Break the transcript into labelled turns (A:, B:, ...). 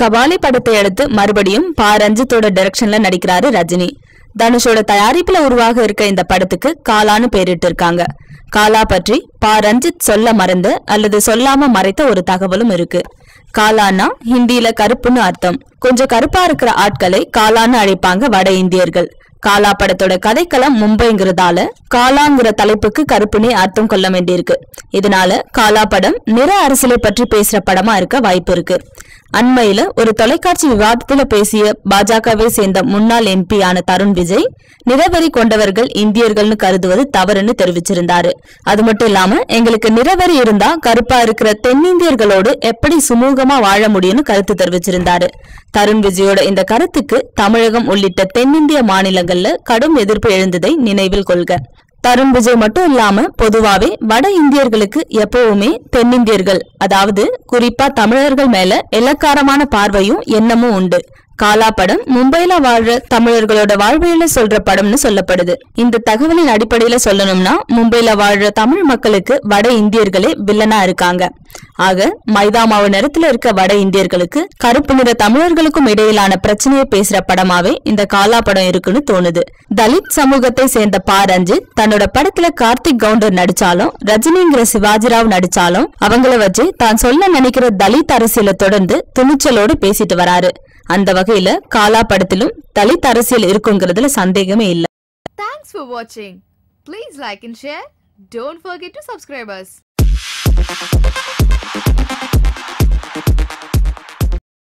A: கபாலி படத்தை அடுத்து மறுபடியும் பா ரஞ்சித்தோட டைரக்ஷன்ல நடிக்கிறாரு ரஜினி. தனுஷோட தயாரிப்புல உருவாக இருக்க இந்த படத்துக்கு காலான்னு பேரிட்டு இருக்காங்க காலா பற்றி பா ரஞ்சித் சொல்ல மறந்த அல்லது சொல்லாம மறைத்த ஒரு தகவலும் இருக்கு. காலான்னா ஹிந்தியில கருப்புன்னு அர்த்தம். கொஞ்சம் கருப்பா இருக்கிற ஆட்களை காலான்னு அழைப்பாங்க வட இந்தியர்கள். காலா படத்தோட கதைக்களம் மும்பைங்கிறதால காலாங்கிற தலைப்புக்கு கருப்பினை அர்த்தம் கொள்ள வேண்டியிருக்கு. இதனால காலா படம் நிற அரசியலை பற்றி பேசுற படமா இருக்க வாய்ப்பு இருக்கு. அண்மையில ஒரு தொலைக்காட்சி விவாதத்துல பேசிய பாஜகவை சேர்ந்த முன்னாள் எம்பியான தருண் விஜய் நிறவரி கொண்டவர்கள் இந்தியர்கள்னு கருதுவது தவறுன்னு தெரிவிச்சிருந்தாரு. அது மட்டும் இல்லாம எங்களுக்கு நிறவரி இருந்தா கருப்பா இருக்கிற தென்னிந்தியர்களோடு எப்படி சுமூகமா வாழ முடியும்னு கருத்து தெரிவிச்சிருந்தாரு. தருண் விஜயோட இந்த கருத்துக்கு தமிழகம் உள்ளிட்ட தென்னிந்திய மாநிலங்கள்ல கடும் எதிர்ப்பு எழுந்ததை நினைவில் கொள்க. தருண் மட்டும் இல்லாம பொதுவாவே வட இந்தியர்களுக்கு எப்பவுமே தென்னிந்தியர்கள். அதாவது குறிப்பா தமிழர்கள் மேல இலக்காரமான பார்வையும் எண்ணமும் உண்டு. காலா படம் மும்பைல வாழ்ற தமிழர்களோட வாழ்வியல சொல்ற படம்னு சொல்லப்படுது. இந்த தகவலின் அடிப்படையில சொல்லணும்னா மும்பைல வாழ்ற தமிழ் மக்களுக்கு வட இந்தியர்களே வில்லனா இருக்காங்க. ஆக மைதா மாவு நிறத்துல இருக்க வட இந்தியர்களுக்கு கருப்பு நிற தமிழர்களுக்கும் இடையிலான பிரச்சனையை பேசுற படமாவே இந்த காலா படம் இருக்குன்னு தோணுது. தலித் சமூகத்தை சேர்ந்த பா ரஞ்சித் தன்னோட படத்துல கார்த்திக் கவுண்டர் நடிச்சாலும் ரஜினிங்கிற சிவாஜிராவ் நடிச்சாலும் அவங்கள வச்சு தான் சொல்ல நினைக்கிற தலித் அரசியலை தொடர்ந்து துணிச்சலோடு பேசிட்டு வராரு. அந்த வகையில காலா படத்திலும் தலித் அரசியல் இருக்குங்கிறதுல சந்தேகமே இல்ல
B: தேங்க்ஸ் ஃபார் வாட்சிங் please like and share don't forget to subscribers